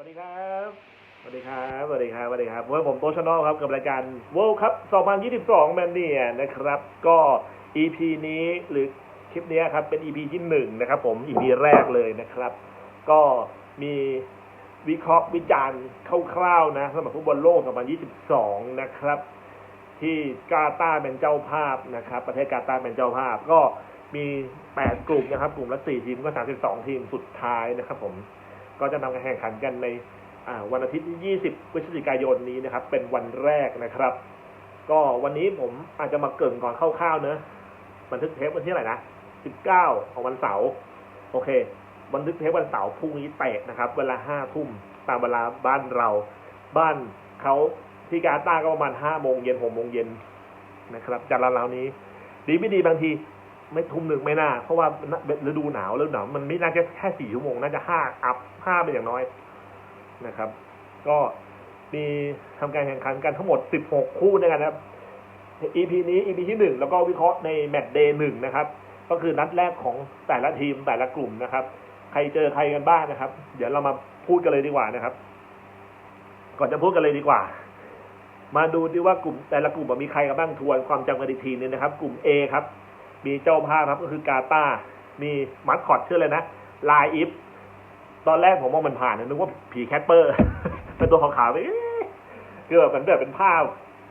วัสดีครับ สวัสดีครับ สวัสดีครับ สวัสดีครับวันผมโตชนอลครับกับรายการ World Cup 2022แมนเนี่ยนะครับ ก็ EP นี้หรือคลิปนี้ครับเป็น EP ที่หนึ่งนะครับผม EP แรกเลยนะครับ ก็มีวิเคราะห์วิจารณ์คร่าวๆนะสำหรับฟุตบอลโลก 2022 นะครับ ที่กาตาร์เป็นเจ้าภาพนะครับ ประเทศกาตาร์เป็นเจ้าภาพ ก็มี 8 กลุ่มนะครับ กลุ่มละ 4 ทีมก็ 32 ทีมสุดท้ายนะครับผม ก็จะนำการแข่งขันกันในวันอาทิตย์ที่20พฤศจิกายนนี้นะครับ เป็นวันแรกนะครับ ก็วันนี้ผมอาจจะมาเกรินก่อนคร่าวๆเนอะบันทึกเทปวันที่อะไหรนะ19ของวันเสาร์โอเค บันทึกเทปวันเสาร์พรุ่งนี้เตะนะครับ เวลา5ทุ่มตามเวลาบ้านเรา บ้านเขาที่กาตาก็ประมาณ5โมงเย็น6โมงเย็นนะครับจากราวๆนี้ ดีไม่ดีบางที ไม่ทุ่มหนึ่งไม่น่า เพราะว่าฤดูหนาวฤดูหนาวมันไม่น่าจะแค่สี่ชั่วโมงน่าจะห้าอัพห้าเป็นอย่างน้อยนะครับ ก็มีทำการแข่งขันกันทั้งหมดสิบหกคู่ด้วยกันนะครับ EP นี้ EP ที่หนึ่งแล้วก็วิเคราะห์ในแมตช์เดย์หนึ่งนะครับ ก็คือนัดแรกของแต่ละทีมแต่ละกลุ่มนะครับ ใครเจอใครกันบ้างนะครับ เดี๋ยวเรามาพูดกันเลยดีกว่านะครับ ก่อนจะพูดกันเลยดีกว่า มาดูดีว่ากลุ่มแต่ละกลุ่มมีใครกันบ้างทวนความจำกันอีกทีนึงนะครับ กลุ่ม A ครับ มีเจ้าภาพครับก็คือกาตามีมัสคอตชื่อเลยนะลายอิฟตอนแรกผมมองมันผ่านนะนึกว่าผีแคทเปอร์เป็นตัวขาวๆไปเอ๊ะคือแบบมันแบบเป็นภาพ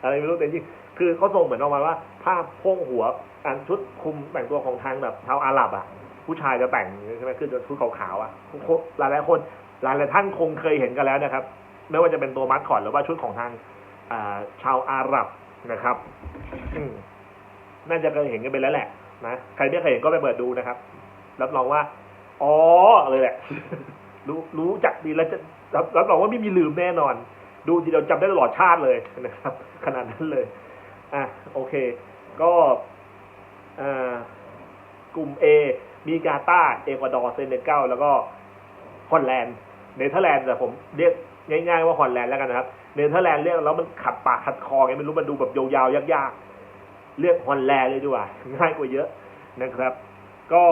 อะไรไม่รู้แต่จริงคือเขาส่งเหมือนออกมาว่าภาพโพ่งหัวอันชุดคุมแต่งตัวของทางแบบชาวอาหรับอะ ผู้ชายจะแต่งใช่ไหมคือชุดขาวๆอะหลายหลายคน หลายหลายท่านคงเคยเห็นกันแล้วนะครับ ไม่ว่าจะเป็นตัวมัสคอตหรือว่าชุดของทางอ่าชาวอาหรับนะครับน่าจะเคยเห็นกันไปแล้วแหละ นะใครไม่เคยเห็นก็ไปเปิดดูนะครับ รับรองว่าอ๋อเลยแหละ รู้รู้จักดีแล้วจะรับรับรองว่าไม่มีลืมแน่นอน ดูทีเดียวจำได้ตลอดชาติเลยนะครับ ขนาดนั้นเลย อะโอเค ก็อ่ากลุ่ม A มีกาตาเอกวาดอร์เซเนกัลแล้วก็ฮอลแลนด์เนเธอร์แลนด์แต่ผมเรียกง่ายๆว่าฮอลแลนด์แล้วกันนะครับเนเธอร์แลนด์เรียกแล้วมันขัดปากขัดคอไงไม่รู้มันดูแบบยาวๆยากๆ เรียกฮอลแลนด์เลยดีกว่าง่ายกว่าเยอะนะครับ ก็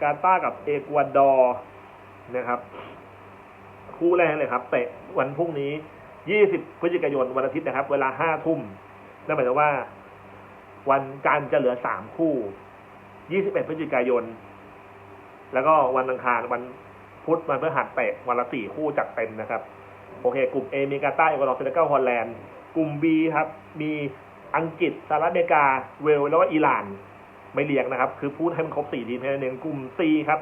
กาตากับเอกวาดอร์นะครับ คู่แรกเลยครับเตะวันพรุ่งนี้ 20 พฤศจิกายนวันอาทิตย์นะครับ เวลา5ทุ่มนั่นหมายถึงว่า วันจันทร์จะเหลือ 3 คู่ 21 พฤศจิกายน แล้วก็วันอังคารวันพุธวันพฤหัสเตะวันละ4คู่จัดเต็มนะครับ โอเค กลุ่ม A มีกาตาร์เอกวาดอร์เซนเกลฮอลแลนด์กลุ่ม B ครับ มี อังกฤษสหรัฐอเมริกาเวลแล้วก็อิหร่าน ไม่เรียงนะครับ คือพูดให้มันครบสี่ทีมแค่นั้นเองกลุ่ม C ครับ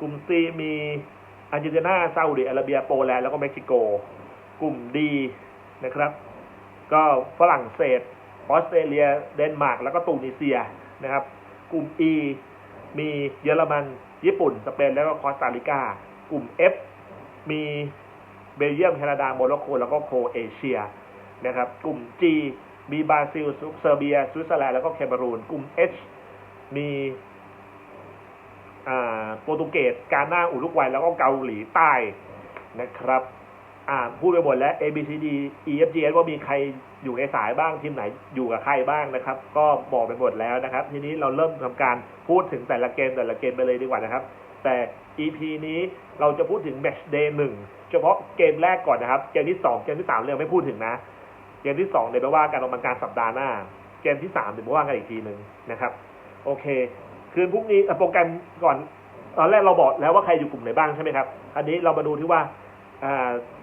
กลุ่ม C มีอาร์เจนตินาซาอุดิอาระเบียโปแลนด์แล้วก็เม็กซิโก กลุ่ม D นะครับ ก็ฝรั่งเศสออสเตรเลีย เดนมาร์กแล้วก็ตูนิเซียนะครับ กลุ่ม E มีเยอรมัน ญี่ปุ่น สเปน แล้วก็คอสตาริกา กลุ่ม F มีเบลเยียม แคนาดา โมร็อกโก แล้วก็โครเอเชีย นะครับ กลุ่ม G มีบราซิลเซอร์เบียสวิตเซอร์แลนด์แล้วก็แคเมรูนกลุ่ม H มีโปรตุเกสกาหน้าอุรุกวัยแล้วก็เกาหลีใต้นะครับ อ่าพูดไปหมดแล้ว A B C D E F G H ว่ามีใครอยู่ในสายบ้างทีมไหนอยู่กับใครบ้างนะครับ ก็บอกไปหมดแล้วนะครับ ทีนี้เราเริ่มทำการพูดถึงแต่ละเกมแต่ละเกมไปเลยดีกว่านะครับ แต่ EP นี้เราจะพูดถึง Match Day หนึ่งเฉพาะเกมแรกก่อนนะครับ เกมที่สองเกมที่สามเราไม่พูดถึงนะ เกมที่สองเดี๋ยวไปว่ากันประมาณกลารสัปดาห์หน้า เกมที่สามเดี๋ยวมาว่ากันอีกทีหนึ่งนะครับ โอเค คืนพรุ่งนี้โปรแกรมก่อนตอนแรกเราบอกแล้วว่าใครอยู่กลุ่มไหนบ้างใช่ไหมครับ อันนี้เรามาดูที่ว่า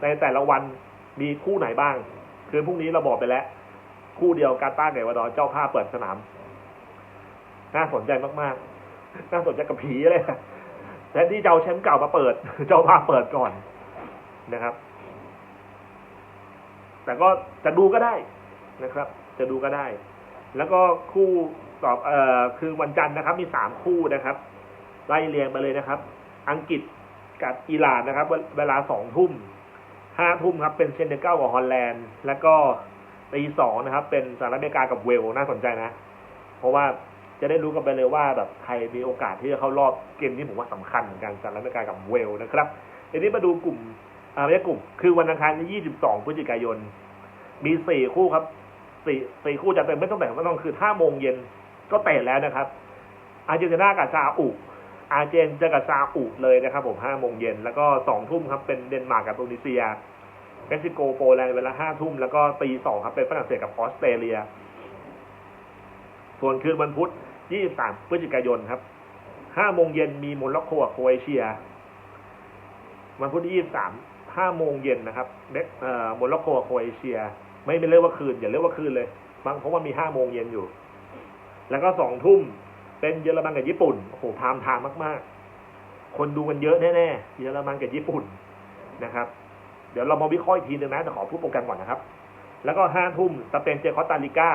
ในแต่ละวันมีคู่ไหนบ้าง คืนพรุ่งนี้เราบอกไปแล้ว คู่เดียวกาตาร์ไก่วาดอเจ้าภาพเปิดสนาม น่าสนใจมากๆ น่าสนใจกับผีเลยแทนที่จะเอาแชมป์เก่ามาเปิด เจ้าภาพเปิดก่อนนะครับ แต่ก็จะดูก็ได้นะครับ จะดูก็ได้ แล้วก็คู่ตอบเอ่อคือวันจันทร์นะครับ มีสามคู่นะครับ ไล่เรียงไปเลยนะครับ อังกฤษกับอิหร่านนะครับ เวลาสองทุ่มห้าทุ่มครับ เป็นเซนเนกัลกับฮอลแลนด์ แล้วก็ตีสองนะครับ เป็นสหรัฐอเมริกากับเวลน่าสนใจนะ เพราะว่าจะได้รู้กันไปเลยว่าแบบใครมีโอกาสที่จะเข้ารอบเกมที่ผมว่าสำคัญเหมือนกันสหรัฐอเมริกากับเวลนะครับทีนี้มาดูกลุ่ม อ่าไม่ใช่กลุ่มคือวันอังคารที่ 22 พฤศจิกายน มีสี่คู่ครับสี่สี่คู่จะเต็มไม่ต้องแต่งไม่ต้องคือห้าโมงเย็นก็เตะแล้วนะครับ อาร์เจนตินากับซาอุอาร์เจนเจอกับซาอุเลยนะครับผมห้าโมงเย็นแล้วก็สองทุ่มครับเป็นเดนมาร์กกับตุนิเซียเม็กซิโกโปแลนด์เวลาห้าทุ่มแล้วก็ตีสองครับเป็นฝรั่งเศสกับออสเตรเลีย ส่วนคืนวันพุธ 23 พฤศจิกายนครับ5โมงเย็นมีโมร็อกโกกับโครเอเชีย วันพุธที่23 5โมงเย็นนะครับเม็กเอ่อโมร็อกโกโครเอเชีย ไม่เป็นเรียกว่าคืนอย่าเรียกว่าคืนเลยบางเพราะว่ามี5โมงเย็นอยู่ แล้วก็2ทุ่มเป็นเยอรมันกับญี่ปุ่นโอ้โหพามทางมาก ๆ คนดูกันเยอะแน่ๆเยอรมันกับญี่ปุ่นนะครับ เดี๋ยวเรามาวิเคราะห์อีกทีนึงนะแต่ขอพูดโปรแกรมก่อนนะครับ แล้วก็ห้าทุ่มสเปนเจอคอสตาริกา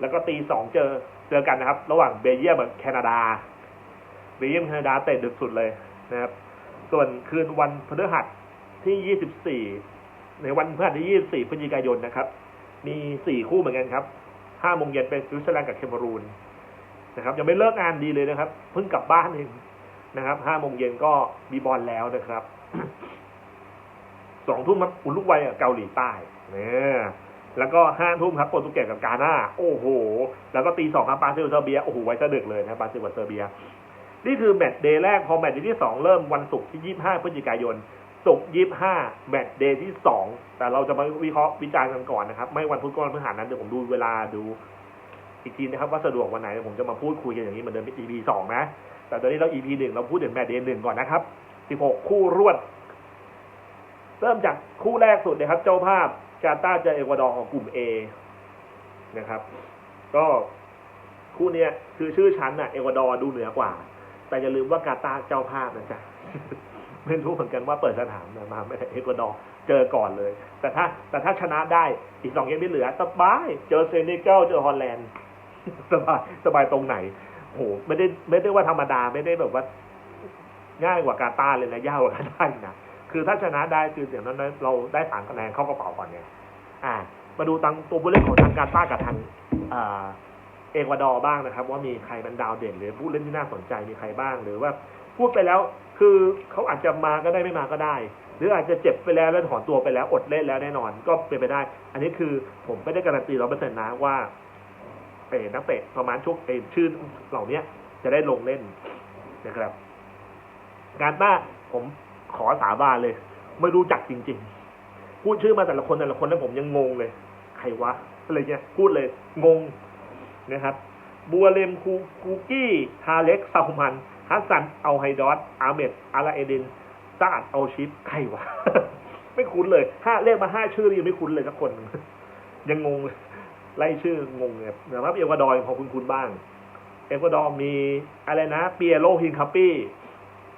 แล้วก็ตีสองเจอเจอกันนะครับ ระหว่างเบลเยียมกับแคนาดาเบลเยียมแคนาดาเตะดึกสุดเลยนะครับ ส่วนคืนวันพฤหัส ที่ยี่สิบสี่ในวันพฤหัสที่ยี่สิบสี่พฤศจิกายนนะครับ มีสี่คู่เหมือนกันครับห้าโมงเย็นเป็นสวิตเซอร์แลนด์กับเคมรูนนะครับ ยังไม่เลิกงานดีเลยนะครับ เพิ่งกลับบ้านเองนะครับห้าโมงเย็นก็มีบอลแล้วนะครับสองทุ่มครับอุลุกวัยกับเกาหลีใต้เนี่ยแล้วก็ห้าทุ่มครับโปรตุเกสกับกาหน้า โอ้โห แล้วก็ตีสองครับบราซิลเซอร์เบีย โอ้โห ไว้ซะดึกเลยนะครับราซิลกับเซอร์เบีย นี่คือแมตช์เดย์แรก พอแมตช์ที่สองเริ่มวันศุกร์ที่ยี่ห้าพฤศจิกายน ศุกร์ยี่ห้าแมตช์เดย์ที่สองแต่เราจะมาวิเคราะห์วิจารณ์กันก่อนนะครับ ไม่วันพุธก็วันพฤหัสนั้นเดี๋ยวผมดูเวลาดูอีกทีนะครับ ว่าสะดวกวันไหนเดี๋ยวผมจะมาพูดคุยกันอย่างนี้เหมือนเดิมเป็น EP สองนะ แต่ตอนนี้เรา EP หนึ่งเราพูดถึงแมตช์เดย์หนึ่งก่อนนะครับสิบหกคู่รวด เริ่มจากคู่แรกสุดเลยครับ เจ้าภาพกาตาร์เจอเอกวาดอร์ของกลุ่ม A นะครับ ก็คู่เนี้ยคือชื่อชั้นน่ะเอกวาดอร์ดูเหนือกว่า แต่อย่าลืมว่ากาตาร์เจ้าภาพนะจ๊ะ ไม่รู้เหมือนกันว่าเปิดสนามมาไม่ได้เอกวาดอร์เจอก่อนเลย แต่ถ้าแต่ถ้าชนะได้อีกสองเกมที่เหลือ สบาย เจอเซเนกัลเจอฮอลแลนด์สบายสบายตรงไหนโหไม่ได้ไม่ได้ว่าธรรมดาไม่ได้แบบว่า ง่ายกว่ากาตาร์เลยนะยากกว่ากาตาอีกนะคือถ้าชนะได้คืออย่างนั้นเราได้สามคะแนนเข้ากระเป๋าก่อนไงอ่า มาดูตังตัวผู้เล่นของทางกาตากับทางอ่าเอกวาดอร์บ้างนะครับ ว่ามีใครเป็นดาวเด่นหรือผู้เล่นที่น่าสนใจมีใครบ้างหรือว่าพูดไปแล้ว คือเขาอาจจะมาก็ได้ไม่มาก็ได้ หรืออาจจะเจ็บไปแล้วแล้วถอนตัวไปแล้วอดเล่นแล้วแน่นอนก็เป็นไปได้ อันนี้คือผมไม่ได้การันตีร้อยเปอร์เซ็นต์นะว่าเออนักเตะประมาณช่วงเออชื่อเหล่าเนี้ยจะได้ลงเล่นนะครับ การต้าผมขอสาบานเลย ไม่รู้จักจริง ๆ พูดชื่อมาแต่ละคนแต่ละคนแล้วผมยังงงเลย ใครวะอะไรเงี้ยพูดเลยงงนะครับ บัวเลมคูคูกี้ทาเล็กซามัน ฮัสซันเอาไฮดอสอาเมดอาราเอดินซาอัดเอาชิปใครวะไม่คุ้นเลยห้าเรียกมาห้าชื่อยังไม่คุ้นเลยสักคน ยังงงไล่ชื่องงเลยแต่ว่าเอกวาดอร์พอคุ้นๆบ้าง เอกวาดอร์มีอะไรนะ เปียโรฮินคาปี้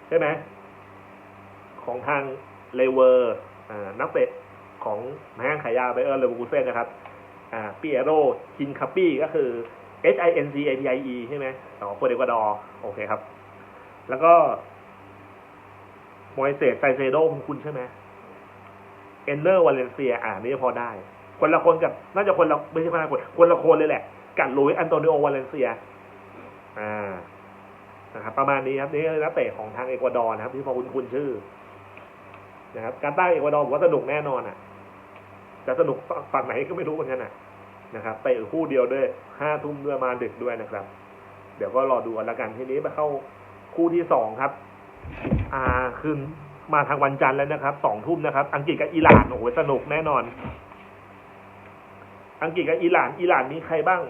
ใช่ไหมของทางเลเวอร์นักเตะของแมงขายาไบเออร์เลเวอร์กูเซ่นนะครับเปียโรฮินคาปี้ก็คือ H I N C A P I E ใช่ไหมอ๋อโคเดกวาดอร์โอเคครับ แล้วก็มอยเซสไซเซโดคุณคุณใช่ไหมเอนเนอร์วาเลนเซีย อ่านี่พอได้ คนละคนกับ น่าจะคนละไม่ใช่คนละคนคนละคนเลยแหละ กับลุยอันโตนิโอวาเลนเซีย อ่านะครับประมาณนี้ครับนี่นักเตะของทางเอกวาดอร์นะครับ ที่พอคุณคุณชื่อ นะครับ การตั้งเอกวาดอร์ผมว่าสนุกแน่นอนอะจะสนุกฝั่งไหนก็ไม่รู้เหมือนกันอะนะครับเตะคู่เดียวด้วยห้าทุ่มด้วยมาดึกด้วยนะครับ เดี๋ยวก็รอดูกันละกันทีนี้มาเข้า คู่ที่สองครับ อ่าคือมาทางวันจันทร์แล้วนะครับสองทุ่มนะครับ อังกฤษกับอิหร่านโอ้โหสนุกแน่นอน อังกฤษกับอิหร่าน อิหร่านมีใครบ้าง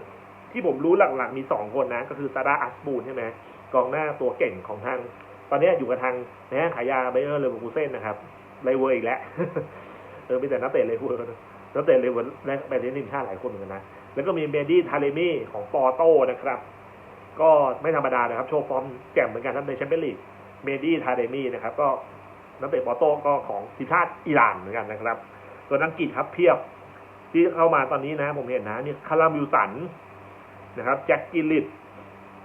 ที่ผมรู้หลักๆมีสองคนนะ ก็คือซาร่าอัสบูนใช่ไหมกองหน้าตัวเก่งของทาง ตอนนี้อยู่กับทางนะขายาไบเออร์เลเวอร์คูเซ่นนะครับไลเวอร์อีกแล้วเออมีแต่นักเตะเลเวอร์นักเตะเลเวอร์และไปเล่นทีมชาติหลายคนเหมือนกันนะแล้วก็มีเบดี้ทาเลมี่ของปอโต้นะครับ ก็ไม่ธรรมดานะครับ โชว์ฟอร์มแจ่มเหมือนกันทั้งในแชมเปี้ยนลีกเมดี้ทาเดมี่นะครับ ก็นักเตะปอโต้ก็ของทีมชาติอิหร่านเหมือนกันนะครับ ส่วนอังกฤษครับเพียบที่เข้ามาตอนนี้นะ ผมเห็นนะนี่คารามิวสันนะครับแจ็คกิลลิต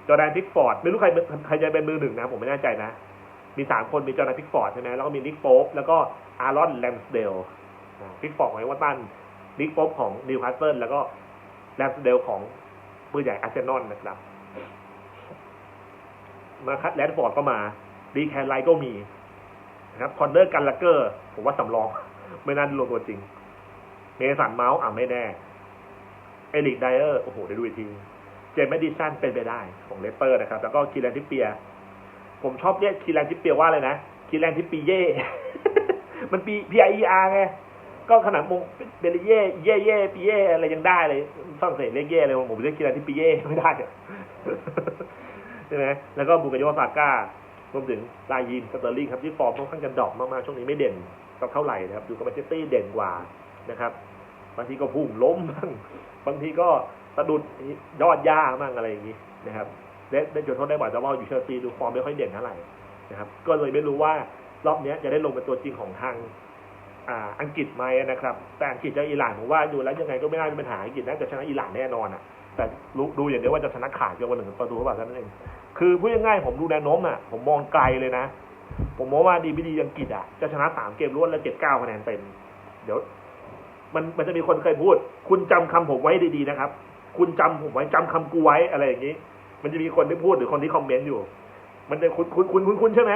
จอร์แดนพิกฟอร์ด ไม่รู้ใครใครจะเป็นมือหนึ่งนะ ผมไม่แน่ใจนะ มีสามคนมีจอร์แดนพิกฟอร์ดใช่ไหมแล้วก็มีนิกโป๊ปแล้วก็อารอนแลมสเดลพิกฟอร์ดของเอเวอร์ตันนิกโป๊ปของนิวคาสเซิลแล้วก็แลมสเดลของมือใหญ่อาร์เซนอลนะครับ มาคัดแรดฟอร์ดก็มาดีแคนไลก็มีนะครับคอนเนอร์กันลักเกอร์ ผมว่าสำรอง ไม่น่าลงตัวจริง เมสันเมาส์อะไม่แน่ เอลิกไดเออร์โอ้โหเดี๋ยวดูอีกทีเจมส์ดิสันเป็นไปได้ของเลสเตอร์นะครับ แล้วก็คีแลนทิเปีย ผมชอบเรียกคีแลนทิปเปียว่าอะไรนะคีแลนทิปปีเย่ มันปี P I E R ไงก็ขนาดมงเบลเย่เย่เย่ปีเย่อะไรยังได้เลยฝรั่งเศสเรียกเย่เลยผมเรียกคีแลนทิปปีเย่ไม่ได้ ช่ไหมแล้วก็บูกายโยซาก้ารวมถึงลายยินสเตอร์ลิงครับที่ฟอร์มค่อนข้างจะดรอปมากๆช่วงนี้ไม่เด่นสักเท่าไหร่นะครับอยู่กับแมนเชสเตอร์เด่นกว่านะครับบางทีก็พุ่งล้มบ้างบางทีก็สะดุดยอดย่าบ้างอะไรอย่างนี้นะครับได้ได้จุดโทษได้บ่อยแต่ว่าอยู่เชลซีดูฟอร์มไม่ค่อยเด่นเท่าไหร่นะครับ ก็เลยไม่รู้ว่ารอบนี้จะได้ลงเป็นตัวจริงของทางอ่าอังกฤษไหมนะครับ แต่อังกฤษเจออิหร่านผมว่าดูแล้วยังไงก็ไม่น่ามีปัญหาอังกฤษน่าจะชนะอิหร่านแน่นอนอะ แต่รู้ดูอย่างเดียวว่าจะชนะขาดเพียงวันหนึ่งประตูเท่าไหร่เท่นั้นเอง คือพูดง่ายๆผมดูแนวโน้มอะ ผมมองไกลเลยนะ ผมมองว่าดีไม่ดีอังกฤษอะจะชนะสามเกมรวดแล้วเก็บเก้าคะแนนเต็ม เดี๋ยว มันมันจะมีคนเคยพูด คุณจำคำผมไว้ดีๆนะครับ คุณจำผมไว้จำคำกูไว้อะไรอย่างนี้ มันจะมีคนที่พูดหรือคนที่คอมเมนต์อยู่ มันจะคุณคุณคุณคุณคุณใช่ไหม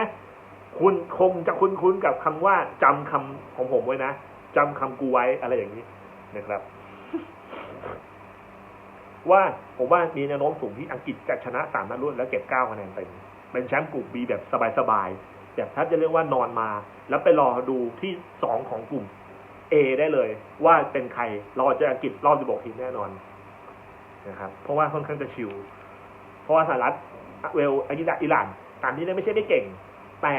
คุณคงจะคุ้นคุ้นกับคำว่าจำคำของผมไว้นะจำคำกูไว้อะไรอย่างนี้นะครับ ว่าผมว่ามีแนวโน้มสูงที่อังกฤษจะชนะสามนัดรวดแล้วเก็บเก้าคะแนนเต็มเป็นแชมป์กลุ่มบีแบบสบายๆแบบถ้าจะเรียกว่านอนมา แล้วไปรอดูที่สองของกลุ่ม A ได้เลย ว่าเป็นใครรอเจออังกฤษรอบ16ทีมแน่นอนนะครับเพราะว่าค่อนข้างจะชิว เพราะว่าสหรัฐเวลอายิดอิหร่านตามนี้เนี่ยไม่ใช่ไม่เก่ง แต่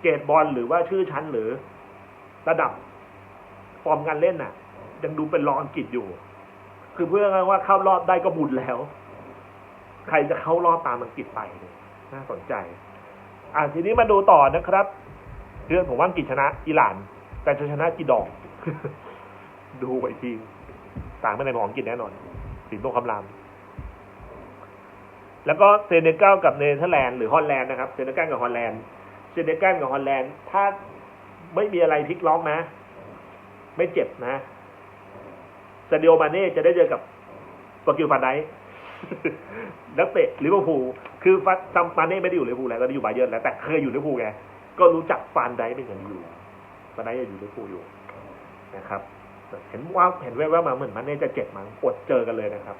เกรดบอลหรือว่าชื่อชั้นหรือระดับฟอร์มการเล่นน่ะ ยังดูเป็นรองอังกฤษอยู่ คือเพื่อว่าเข้ารอบได้ก็บุญแล้ว ใครจะเข้ารอบตามอังกฤษไปเนี่ยน่าสนใจ อ่าทีนี้มาดูต่อนะครับ เรื่องผมว่าอังกฤษชนะอิหร่าน แต่จะชนะกี่ดอก ดูไปทีต่างไม่ในของอังกฤษแน่นอนสิงโตคำรามแล้วก็เซเนกัลกับเนเธอร์แลนด์หรือฮอลแลนด์นะครับเซเนกัลกับฮอลแลนด์เซเนกัลกับฮอลแลนด์ถ้าไม่มีอะไรพลิกล็อกนะ ไม่เจ็บนะ ซาดิโอมาเน่จะได้เจอกับปากิลฟานไดนักเตะลิเวอร์พูลคือฟาซัมมาเน่ไม่ได้อยู่ลิเวอร์พูลแล้วตอนนี้อยู่บาเยิร์นแล้วแต่เคยอยู่ลิเวอร์พูลไงก็รู้จักฟานไดเป็นอย่างดีอยู่ฟานไดยังอยู่ลิเวอร์พูลอยู่นะครับเห็นว่าเห็นแว่วๆมาเหมือนมันเน่จะเจ็บมั้งอดเจอกันเลยนะครับ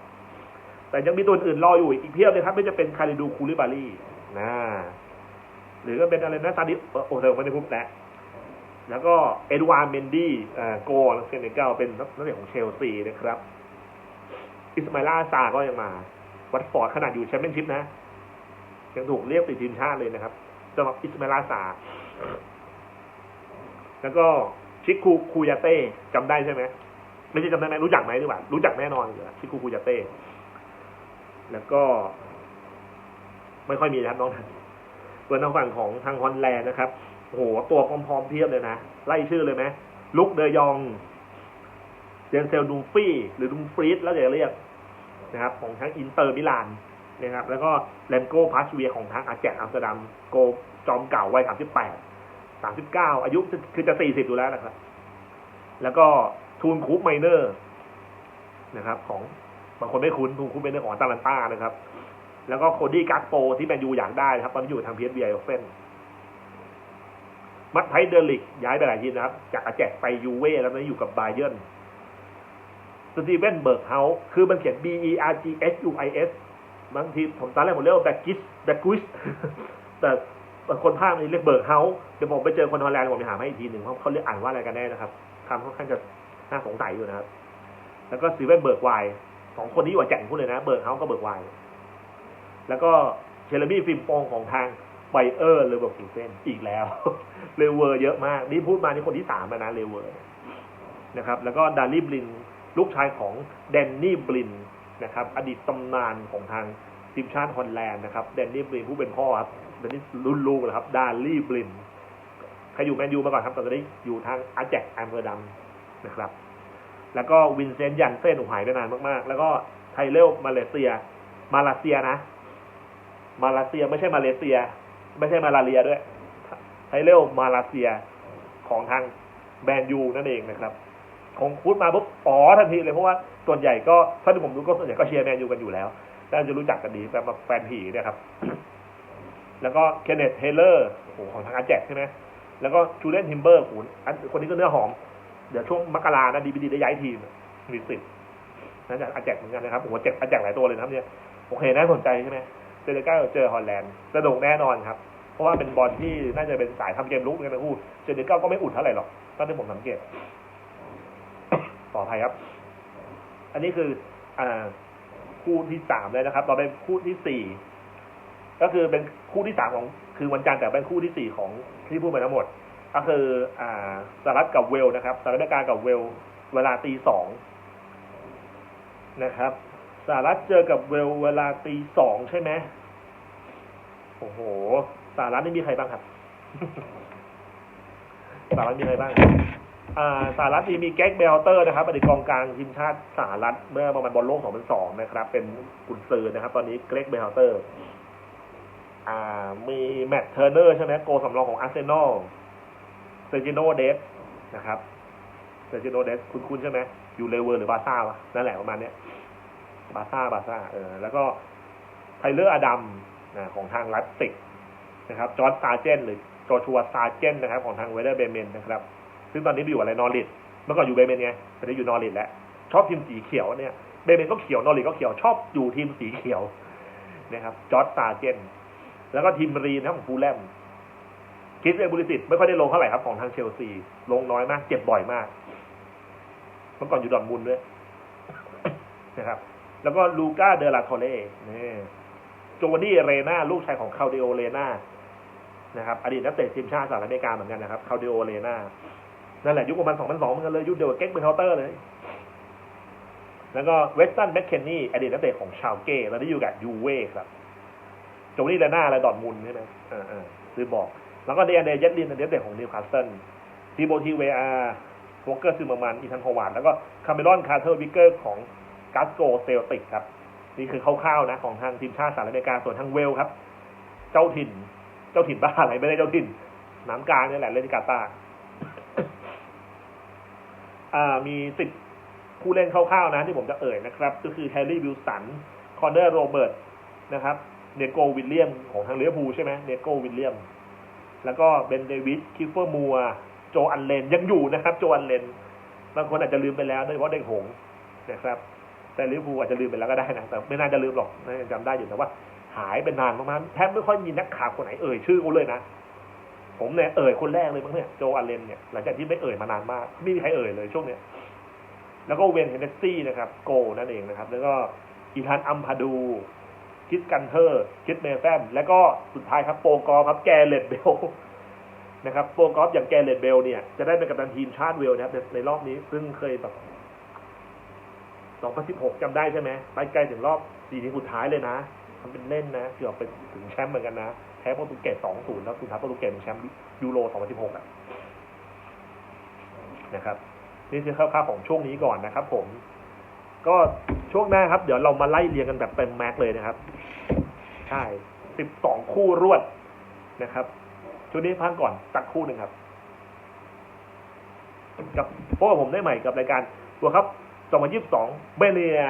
แต่ยังมีตัวอื่นรออยู่อีกเพียบเลยครับ ไม่จะเป็นคาริดูคูลิบารีนะหรือก็เป็นอะไรนะซาดิโอเธอไม่ได้พูดแล้ว แล้วก็เอ็ดวาร์เมนดี้โกลเซนเนกัลเป็นนักเตะของเชลซีนะครับ อิสมาลาซาก็ยังมา วัตฟอร์ดขนาดอยู่แชมเปี้ยนชิพนะ ยังถูกเรียกติดทีมชาติเลยนะครับสำหรับอิสมาลาซา แล้วก็ชิคคูคูยาเต้จำได้ใช่ไหมไม่ใช่จำได้ไหมรู้จักไหมดีกว่า รู้จักแน่นอนอยู่แล้วชิคคูคูยาเต้ แล้วก็ ไม่ค่อยมีนะครับน้องท่านส่วนทางฝั่งของทางฮอลแลนด์นะครับ โอ้โหตัวพร้อมๆเพียบเลยนะ ไล่ชื่อเลยไหมลุกเดยองเจนเซลดูฟี่หรือดูฟรีดแล้วจะเรียกนะครับ ของทั้งอินเตอร์มิลานนะครับ แล้วก็แลนโก้พาสเวียของทางอาแจกอัมสเตอร์ดัมโกจอมเก่าวัยสามสิบแปดสามสิบเก้าอายุคือจะสี่สิบอยู่แล้วนะครับ แล้วก็ทูนคูปไมเนอร์นะครับ ของบางคนไม่คุ้นทูนคูปไมเนอร์ของตาลันต้านะครับ แล้วก็โคดี้กักโปที่แมนยูอยากได้นะครับ ตอนนี้อยู่ทางเพีเอสบีไอโอเฟน มัตไทเดลิกย้ายไปหลายทีนะครับ จากอาแจกไปยูเว่แล้วตอนนี้อยู่กับบาเยิร์นสตีเวนเบิร์กเฮาส์คือมันเขียน B E R G S U I S บางทีผมตอนแรกผมเรียกว่าแบ็กกิสแบ็กกุสแต่คนภาคนี้เรียกเบิร์กเฮาส์เดี๋ยวผมไปเจอคนฮอลแลนด์ผมไปหาให้อีกทีหนึ่งเพราะเขาเรียกอ่านว่าอะไรกันแน่นะครับคำค่อนข้างจะน่าสงสัยอยู่นะครับ แล้วก็สตีเวนเบิร์กไวสองคนนี้อยู่อาแจกพูดเลยนะ เบิร์กเฮาส์ก็เบิร์กไวแล้วก็เชลบี้ฟิล์มปองของทาง ไบเออร์เลเวอร์พูเซนอีกแล้วเลเวอร์เยอะมาก นี่พูดมานี่คนที่สามแล้วนะเลเวอร์นะครับ แล้วก็ดารีบลินลูกชายของแดนนี่บลินนะครับ อดีตตำนานของทางทีมชาติฮอลแลนด์นะครับแดนนี่บลินผู้เป็นพ่อครับแดนนี่รุ่นลูกนะครับ ดารีบลินใครอยู่แมนยูมาก่อนครับตอนนี้อยู่ทางอาแจกแอมเบอร์ดัมนะครับ แล้วก็วินเซนต์ยันเซนหายไปนานมากๆ แล้วก็ไทเลลมาเลเซีย มาเลเซียนะ มาเลเซียไม่ใช่มาเลเซีย ไม่ใช่มาลาเรียด้วยไทเลลมาลาเซียของทางแมนยูนั่นเองนะครับ ของพูดมาปุ๊บอ๋อทันทีเลยเพราะว่าส่วนใหญ่ก็ถ้าที่ผมดูก็ส่วนใหญ่ก็เชียร์แมนยูกันอยู่แล้วน่าจะรู้จักกันดีแต่มาแฟนผีเนี่ยครับ แล้วก็เคนเนตเทเลอร์โอ้โหของทางอาแจกใช่ไหมแล้วก็จูเลนทิมเบอร์โอ้โหอันคนนี้ก็เนื้อหอม เดี๋ยวช่วงมกรานะดีบีดีได้ย้ายทีมมีสิทธิ์นั่นจากอาแจกเหมือนกันนะครับโอ้โหเจ็บอาแจกหลายตัวเลยนะครับเนี่ยโอเคน่าสนใจใช่ไหม เจอเก้าเจอฮอลแลนด์สนุกแน่นอนครับ เพราะว่าเป็นบอลที่น่าจะเป็นสายทำเกมลุกกันทั้งคู่เจเนเก้าก็ไม่อุดเท่าไหร่หรอกตอนที่ผมสังเกตขออภัยครับ อันนี้คือ อ่า คู่ที่สามเลยนะครับต่อไปคู่ที่สี่ก็คือเป็นคู่ที่สามของคือวันจันทร์แต่เป็นคู่ที่สี่ของที่พูดไปทั้งหมด ก็คืออ่าสหรัฐกับเวลนะครับสหรัฐอเมริกากับเวล เวลาตีสองนะครับ สหรัฐเจอกับเวลเวลาตีสองใช่ไหมโอ้โหสหรัฐนี่มีใครบ้างครับสหรัฐมีใครบ้างอ่าสหรัฐมีแก๊กเบลเตอร์นะครับอดีตกองกลางทีมชาติสหรัฐเมื่อประมาณบอลโลก 2002 นะครับ เป็นกุนซือนะครับ ตอนนี้เกรกเบลเตอร์อ่ามีแมตต์เทอร์เนอร์ใช่ไหมโกสำรองของอาร์เซนอลเซจิโนเดสนะครับเซจิโนเดสคุณๆใช่ไหมอยู่เลเวอร์หรือบาซ่าวะนั่นแหละประมาณเนี้ย บาซ่าบาซ่าเออแล้วก็ไทเลอร์อดัมนะของทางลัตติกนะครับจอร์ดซาเจนหรือโจชัวซาเจนนะครับของทางเวเดอร์เบเมนนะครับ ซึ่งตอนนี้ไปอยู่อะไรนอริดเมื่อก่อนอยู่เบเมนไงตอนนี้อยู่นอริดแล้ว ชอบทีมสีเขียวเนี่ยเบเมนก็เขียวนอริดก็เขียวชอบอยู่ทีมสีเขียวนะครับจอร์ดซาเจนแล้วก็ทีมรีนของฟูลแลมคิสเอบูริสิตไม่ค่อยได้ลงเท่าไหร่ครับของทางเชลซีลงน้อยมาก เจ็บบ่อยมากเมื่อก่อนอยู่ดอร์ทมุนด้วยนะครับ แล้วก็ลูก้าเดลาโทเล่นี่โจวานี่เรนาลูกชายของคาเดโอเรนานะครับอดีตนักเตะทีมชาติสหรัฐอเมริกาเหมือนกันนะครับคาเดโอเรนานั่นแหละยุคประมาณ2002เหมือนกันเลยยุคเดียวกับเก็กเบนทาเตอร์เลย แล้วก็เวสตันแมคเคนนี่อดีตนักเตะของชาวเก้แล้วที่อยู่กับยูเว่ครับโจวานี่เรนาอะไรดอร์ทมุนใช่ไหมอ่าอ่าคือบอก แล้วก็เดียนเดย์เยตลินอดีตนักเตะของนิวคาสเซิลทีโบทีเวอาร์วอเกอร์ซิมเมอร์มันอีธานฮวาร์ดแล้วก็คาเมรอนคาร์เทอร์วิกเกอร์ของ กาสโกเซลติกครับ นี่คือคร่าวๆนะของทางทีมชาติสหรัฐอเมริกาส่วนทางเวลครับ เจ้าถิ่น เจ้าถิ่นบ้าอะไรไม่ได้เจ้าถิ่นนามกลางนี่แหละเล่นกาตาอ่ามีสิบผู้เล่นคร่าวๆนะที่ผมจะเอ่ยนะครับ ก็คือแฮร์รี่วิลสัน คอนเนอร์โรเบิร์ตนะครับเนโกวิลเลียมของทางเลี้ยวภูใช่ไหมเนโกวิลเลียม แล้วก็เบนเดวิดคิฟเฟอร์มัวโจอันเลนยังอยู่นะครับ โจอันเลนบางคนอาจจะลืมไปแล้วโดยเฉพาะเด็กหงส์นะครับ แต่ลิเวอร์พูลอาจจะลืมไปแล้วก็ได้นะแต่ไม่น่าจะลืมหรอกน่าจะจำได้อยู่แต่ว่า หายไปนานมากๆแทบไม่ค่อยมีนักข่าวคนไหนเอ่ยชื่อกูเลยนะผมเนี่ยเอ่ยคนแรกเลยมั้งเนี่ยโจอันเลนเนี่ยหลังจากที่ไม่เอ่ยมานานมากไม่มีใครเอ่ยเลยช่วงเนี้ยแล้วก็เวนเฮนเนสซี่นะครับ โกนั่นเองนะครับ แล้วก็อีธานอัมพาดู คิดกันเทอร์คิดเมแฟมแล้วก็สุดท้ายครับโปกอครับแกเลตเบลนะครับโปรกอฟอย่างแกเลตเบลเนี่ยจะได้เป็นกัปตันทีมชาติเวลนะครับในในรอบนี้ซึ่งเคยแบบ 2016จำได้ใช่ไหมไปไกลถึงรอบสี่ทีมสุดท้ายเลยนะทำเป็นเล่นนะเกือบไปถึงแชมป์เหมือนกันนะแพ้โปรตุเกส2-0แล้วสุดท้ายโปรตุเกสเป็นแชมป์ยูโร2016อะนะครับนี่คือคร่าวๆของช่วงนี้ก่อนนะครับผม ก็ช่วงหน้าครับ เดี๋ยวเรามาไล่เรียงกันแบบเต็มแม็กซ์เลยนะครับ ใช่12คู่รวดนะครับช่วงนี้พักก่อนสักคู่หนึ่งครับ กับพวกบผมได้ใหม่กับรายการตัวครับ 2022เบเนีย